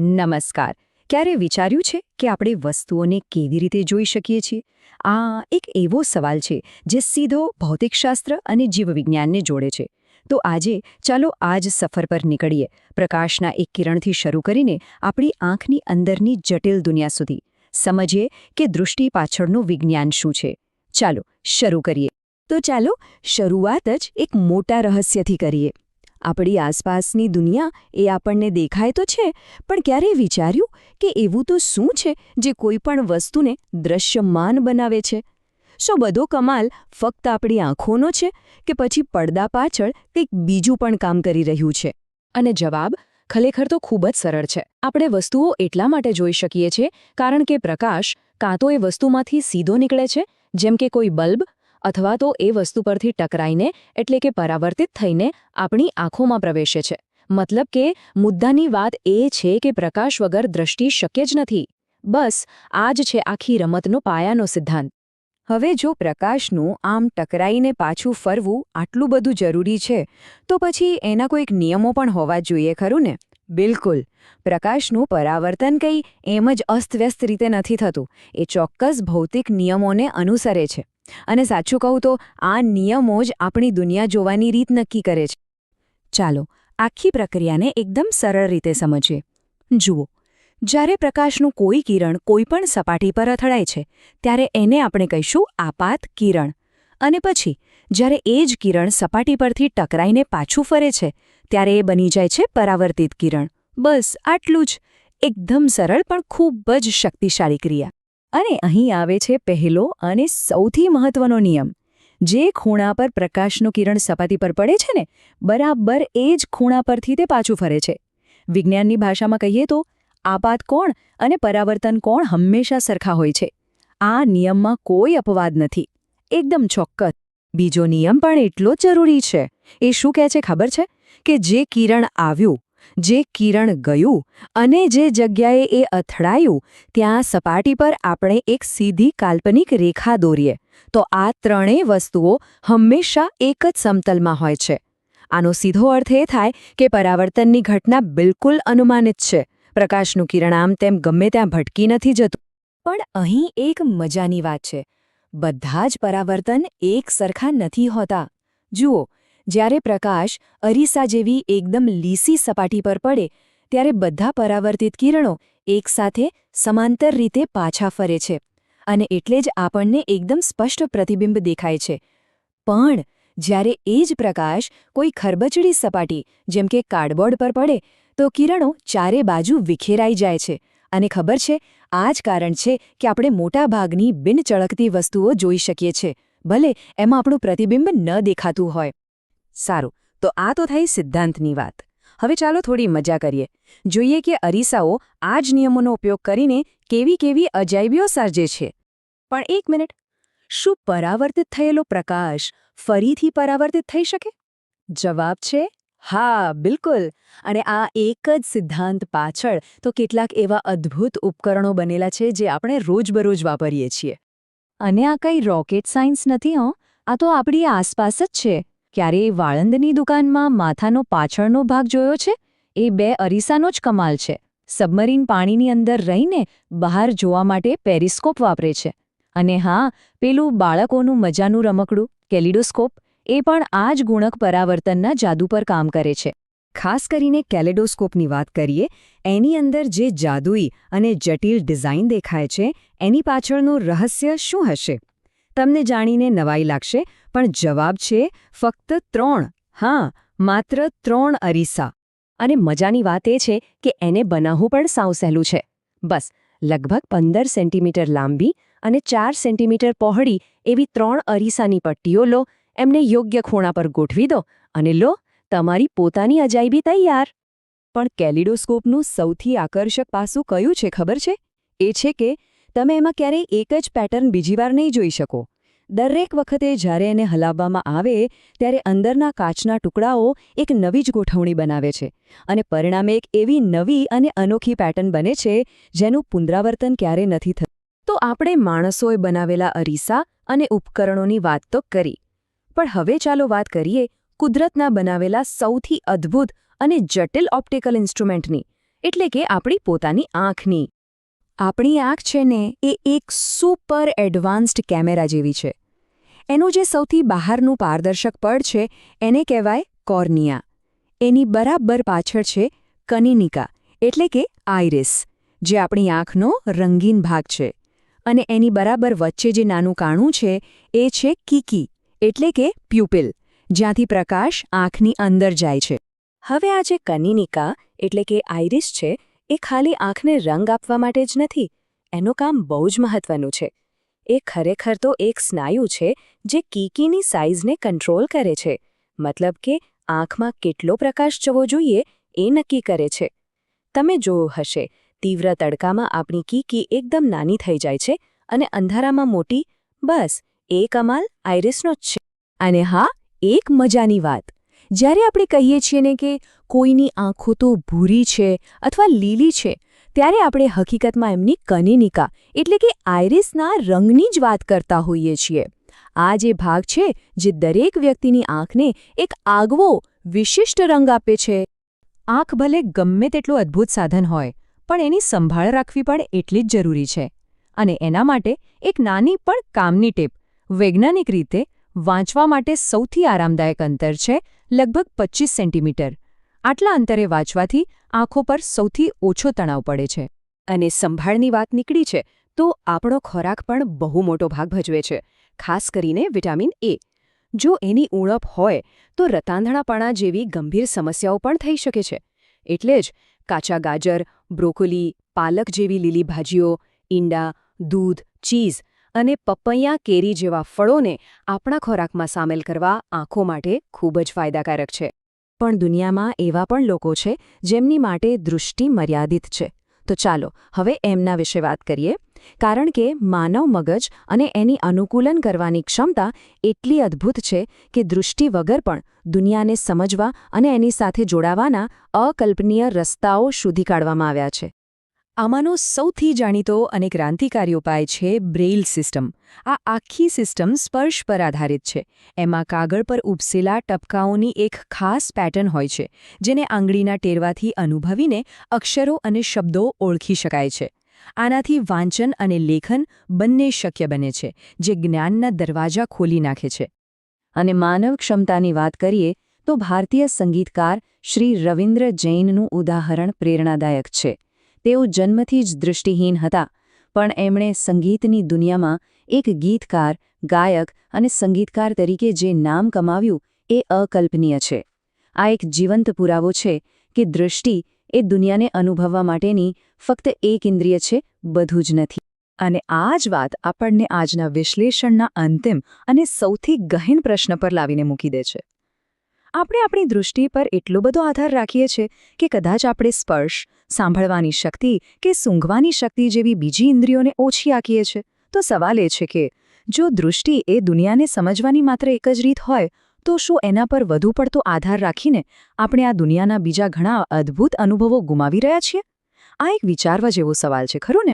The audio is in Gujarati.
નમસ્કાર. ક્યારે વિચાર્યું છે કે આપણે વસ્તુઓને કેવી રીતે જોઈ શકીએ છીએ? આ એક એવો સવાલ છે જે સીધો ભૌતિકશાસ્ત્ર અને જીવવિજ્ઞાનને જોડે છે. તો આજે ચાલો આ જ સફર પર નીકળીએ. પ્રકાશના એક કિરણથી શરૂ કરીને આપણી આંખની અંદરની જટિલ દુનિયા સુધી. સમજીએ કે દૃષ્ટિ પાછળનું વિજ્ઞાન શું છે. ચાલો શરૂ કરીએ. તો ચાલો શરૂઆત જ એક મોટા રહસ્યથી કરીએ. આપણી આસપાસની દુનિયા એ આપણને દેખાય તો છે, પણ ક્યારેય વિચાર્યું કે એવું તો શું છે જે કોઈ પણ વસ્તુને દ્રશ્યમાન બનાવે છે? શું બધો કમાલ ફક્ત આપણી આંખોનો છે કે પછી પડદા પાછળ કંઈક બીજું પણ કામ કરી રહ્યું છે. અને જવાબ, ખરેખર તો ખૂબ જ સરળ છે. આપણે વસ્તુઓ એટલા માટે જોઈ શકીએ છીએ કારણ કે પ્રકાશ કાં તો એ વસ્તુમાંથી સીધો નીકળે છે, જેમ કે કોઈ બલ્બ અથવા તો એ વસ્તુ પરથી ટકરાઈને, એટલે કે પરાવર્તિત થઈને, આપણી આંખોમાં પ્રવેશે છે. મતલબ કે, મુદ્દાની વાત એ છે કે પ્રકાશ વગર દ્રષ્ટિ શક્ય જ નથી. બસ, આ જ છે આખી રમતનો પાયાનો સિદ્ધાંત. હવે જો પ્રકાશનું આમ ટકરાઈને પાછું ફરવું આટલું બધું જરૂરી છે, તો પછી એના કોઈક નિયમો પણ હોવા જોઈએ, ખરું ને? બિલકુલ. પ્રકાશનું પરાવર્તન કંઈ એમ જ અસ્તવ્યસ્ત રીતે નથી થતું. એ ચોક્કસ ભૌતિક નિયમોને અનુસરે છે. અને સાચું કહું તો આ નિયમો જ આપણી દુનિયા જોવાની રીત નક્કી કરે છે. ચાલો, આખી પ્રક્રિયાને એકદમ સરળ રીતે સમજીએ. જુઓ, જ્યારે પ્રકાશનું કોઈ કિરણ કોઈપણ સપાટી પર અથડાય છે, ત્યારે એને આપણે કહીશું આપાત કિરણ. અને પછી, જ્યારે એ જ કિરણ સપાટી પરથી ટકરાઈને પાછું ફરે છે, ત્યારે એ બની જાય છે પરાવર્તિત કિરણ. બસ, આટલું જ. એકદમ સરળ પણ ખૂબ જ શક્તિશાળી ક્રિયા. અને અહીં આવે છે પહેલો અને સૌથી મહત્વનો નિયમ. જે ખૂણા પર પ્રકાશનું કિરણ સપાટી પર પડે છે ને, બરાબર એ જ ખૂણા પરથી તે પાછું ફરે છે. વિજ્ઞાનની ભાષામાં કહીએ તો, આપાત કોણ અને પરાવર્તન કોણ હંમેશા સરખા હોય છે. આ નિયમમાં કોઈ અપવાદ નથી. એકદમ ચોક્કસ. બીજો નિયમ પણ એટલો જરૂરી છે. એ શું કહે છે ખબર છે? કે જે કિરણ આવ્યું જે કિરણ ગયું અને જે જગ્યાએ એ અથડાયું, ત્યાં સપાટી પર આપણે એક સીધી કાલ્પનિક રેખા દોરીએ. તો આ ત્રણેય વસ્તુઓ હંમેશા એક જ સમતલમાં હોય છે. આનો સીધો અર્થ એ થાય કે પરાવર્તનની ઘટના બિલકુલ અનુમાનિત છે. પ્રકાશનું કિરણ આમ તેમ ગમે ત્યાં ભટકી નથી જતું. પણ અહીં એક મજાની વાત છે. બધા જ પરાવર્તન એક સરખા નથી હોતા. જુઓ જ્યારે પ્રકાશ અરીસા જેવી એકદમ લીસી સપાટી પર પડે, ત્યારે બધા પરાવર્તિત કિરણો એકસાથે સમાંતર રીતે પાછા ફરે છે. અને એટલે જ આપણને એકદમ સ્પષ્ટ પ્રતિબિંબ દેખાય છે. પણ જ્યારે એ જ પ્રકાશ કોઈ ખરબચડી સપાટી, જેમ કે કાર્ડબોર્ડ પર પડે, તો કિરણો ચારે બાજુ વિખેરાઈ જાય છે. અને ખબર છે, આ જ કારણ છે કે આપણે મોટાભાગની બિનચળકતી વસ્તુઓ જોઈ શકીએ છીએ ભલે એમાં આપણું પ્રતિબિંબ ન દેખાતું હોય. સારું, તો આ તો થઈ સિદ્ધાંતની વાત. હવે ચાલો થોડી મજા કરીએ. જોઈએ કે અરીસાઓ આ જ નિયમોનો ઉપયોગ કરીને કેવી કેવી અજાયબીઓ સર્જે છે. પણ એક મિનિટ. શું પરાવર્તિત થયેલો પ્રકાશ ફરીથી પરાવર્તિત થઈ શકે? જવાબ છે, હા, બિલકુલ. અને આ એક જ સિદ્ધાંત પાછળ તો કેટલાક એવા અદ્ભુત ઉપકરણો બનેલા છે જે આપણે રોજબરોજ વાપરીએ છીએ. અને આ કંઈ રોકેટ સાયન્સ નથી, હં. આ તો આપણી આસપાસ જ છે. ક્યારેય વાળંદની દુકાનમાં માથાનો પાછળનો ભાગ જોયો છે? એ બે અરીસાનો જ કમાલ છે. સબમરીન પાણીની અંદર રહીને બહાર જોવા માટે પેરિસ્કોપ વાપરે છે. અને હા, પેલું બાળકોનું મજાનું રમકડું, કેલિડોસ્કોપ, એ પણ આ જ ગુણક પરાવર્તનના જાદુ પર કામ કરે છે. ખાસ કરીને કેલેડોસ્કોપની વાત કરીએ, એની અંદર જે જાદુઈ અને જટિલ ડિઝાઇન દેખાય છે, એની પાછળનું રહસ્ય શું હશે? તમને જાણીને નવાઈ લાગશે પણ જવાબ છે ફક્ત ત્રણ. હા, માત્ર ત્રણ અરીસા. અને મજાની વાત એ છે કે એને બનાવવું પણ સાવ સહેલું છે. બસ, લગભગ પંદર સેન્ટીમીટર લાંબી અને ચાર સેન્ટીમીટર પહોળી એવી ત્રણ અરીસાની પટ્ટીઓ લો, એમને યોગ્ય ખૂણા પર ગોઠવી દો અને લો, તમારી પોતાની અજાયબી તૈયાર. પણ કેલિડોસ્કોપનું સૌથી આકર્ષક પાસું કયું છે ખબર છે? એ છે કે તમે એમાં ક્યારેય એક જ પેટર્ન બીજી વાર નહીં જોઈ શકો. દરેક વખતે જ્યારે એને હલાવવામાં આવે, ત્યારે અંદરના કાચના ટુકડાઓ એક નવી જ ગોઠવણી બનાવે છે. અને પરિણામે એક એવી નવી અને અનોખી પેટર્ન બને છે, જેનું પુનરાવર્તન ક્યારે નથી થતું. તો આપણે માણસોએ બનાવેલા અરીસા અને ઉપકરણોની વાત તો કરી. પણ હવે ચાલો વાત કરીએ કુદરતના બનાવેલા સૌથી અદ્ભુત અને જટિલ ઓપ્ટિકલ ઇન્સ્ટ્રુમેન્ટની એટલે કે આપણી પોતાની આંખની. આપણી આંખ છે ને એ એક સુપર એડવાન્સ્ડ કેમેરા જેવી છે. એનું જે સૌથી બહારનું પારદર્શક પડ છે, એને કહેવાય કોર્નિયા. એની બરાબર પાછળ છે કનિનિકા, એટલે કે આઇરિસ, જે આપણી આંખનો રંગીન ભાગ છે. અને એની બરાબર વચ્ચે જે નાનું કાણું છે, એ છે કીકી, એટલે કે પ્યુપિલ, જ્યાંથી પ્રકાશ આંખની અંદર જાય છે. હવે આ જે કનિનિકા, એટલે કે આઇરિસ છે એ ખાલી આંખને રંગ આપવા માટે જ નથી, એનું કામ બહુ જ મહત્વનું છે. એ ખરેખર તો એક સ્નાયુ છે જે કીકીની સાઇઝને કંટ્રોલ કરે છે. મતલબ કે આંખમાં કેટલો પ્રકાશ જવો જોઈએ એ નક્કી કરે છે. તમે જોયું હશે, તીવ્ર તડકામાં આપણી કીકી એકદમ નાની થઈ જાય છે અને અંધારામાં મોટી, બસ એ કમાલ આઇરિસનો જ છે. અને હા, એક મજાની વાત. જ્યારે આપણે કહીએ છીએ ને કે કોઈની આંખો તો ભૂરી છે અથવા લીલી છે, ત્યારે આપણે હકીકતમાં એમની કનિનિકા, એટલે કે આઇરિસના રંગની જ વાત કરતા હોઈએ છીએ. આ જે ભાગ છે, જે દરેક વ્યક્તિની આંખને એક આગવો, વિશિષ્ટ રંગ આપે છે. આંખ ભલે ગમે તેટલું અદ્ભુત સાધન હોય, પણ એની સંભાળ રાખવી પણ એટલી જ જરૂરી છે. અને એના માટે એક નાની પણ કામની ટીપ, વૈજ્ઞાનિક રીતે વાંચવા માટે સૌથી આરામદાયક અંતર છે લગભગ 25 સેન્ટીમીટર. આટલા અંતરે વાંચવાથી આંખો પર સૌથી ઓછો તણાવ પડે છે. અને સંભાળની વાત નીકળી છે, તો આપણો ખોરાક પણ બહુ મોટો ભાગ ભજવે છે, ખાસ કરીને વિટામિન એ. જો એની ઉણપ હોય, તો રતાંધણાપણા જેવી ગંભીર સમસ્યાઓ પણ થઈ શકે છે. એટલે જ કાચા ગાજર, બ્રોકોલી, પાલક જેવી લીલી ભાજીઓ, ઈંડા, દૂધ, ચીઝ અને પપૈયા કેરી જેવા ફળોને આપણા ખોરાકમાં સામેલ કરવા આંખો માટે ખૂબ જ ફાયદાકારક છે. પણ દુનિયામાં એવા પણ લોકો છે જેમની માટે દૃષ્ટિ મર્યાદિત છે. તો ચાલો, હવે એમના વિશે વાત કરીએ. કારણ કે માનવ મગજ અને એની અનુકૂલન કરવાની ક્ષમતા એટલી અદ્ભુત છે કે દૃષ્ટિ વગર પણ દુનિયાને સમજવા અને એની સાથે જોડાવાના અકલ્પનીય રસ્તાઓ શોધી કાઢવામાં આવ્યા છે. આમાંનો સૌથી જાણીતો અને ક્રાંતિકારી ઉપાય છે બ્રેઇલ સિસ્ટમ. આ આખી સિસ્ટમ સ્પર્શ પર આધારિત છે. એમાં કાગળ પર ઉપસેલા ટપકાઓની એક ખાસ પેટર્ન હોય છે, જેને આંગળીના ટેરવાથી અનુભવીને અક્ષરો અને શબ્દો ઓળખી શકાય છે. આનાથી વાંચન અને લેખન બંને શક્ય બને છે, જે જ્ઞાનના દરવાજા ખોલી નાખે છે. અને માનવ ક્ષમતાની વાત કરીએ, તો ભારતીય સંગીતકાર શ્રી રવિન્દ્ર જૈનનું ઉદાહરણ પ્રેરણાદાયક છે. તેઓ જન્મથી જ દૃષ્ટિહીન હતા, પણ એમણે સંગીતની દુનિયામાં એક ગીતકાર, ગાયક અને સંગીતકાર તરીકે જે નામ કમાવ્યું એ અકલ્પનીય છે. આ એક જીવંત પુરાવો છે કે દૃષ્ટિ એ દુનિયાને અનુભવવા માટેની ફક્ત એક ઇન્દ્રિય છે, બધું જ નથી. અને આ જ વાત આપણને આજના વિશ્લેષણના અંતિમ અને સૌથી ગહન પ્રશ્ન પર લાવીને મૂકી દે છે. આપણે આપણી દૃષ્ટિ પર એટલો બધો આધાર રાખીએ છીએ કે કદાચ આપણે સ્પર્શ સાંભળવાની શક્તિ કે સૂંઘવાની શક્તિ જેવી બીજી ઇન્દ્રિયોને ઓછી આંકીએ છીએ તો સવાલ એ છે કે, જો દૃષ્ટિ એ દુનિયાને સમજવાની માત્ર એક જ રીત હોય, તો શું એના પર વધુ પડતો આધાર રાખીને આપણે આ દુનિયાના બીજા ઘણા અદ્ભુત અનુભવો ગુમાવી રહ્યા છીએ? આ એક વિચારવા જેવો સવાલ છે, ખરું ને?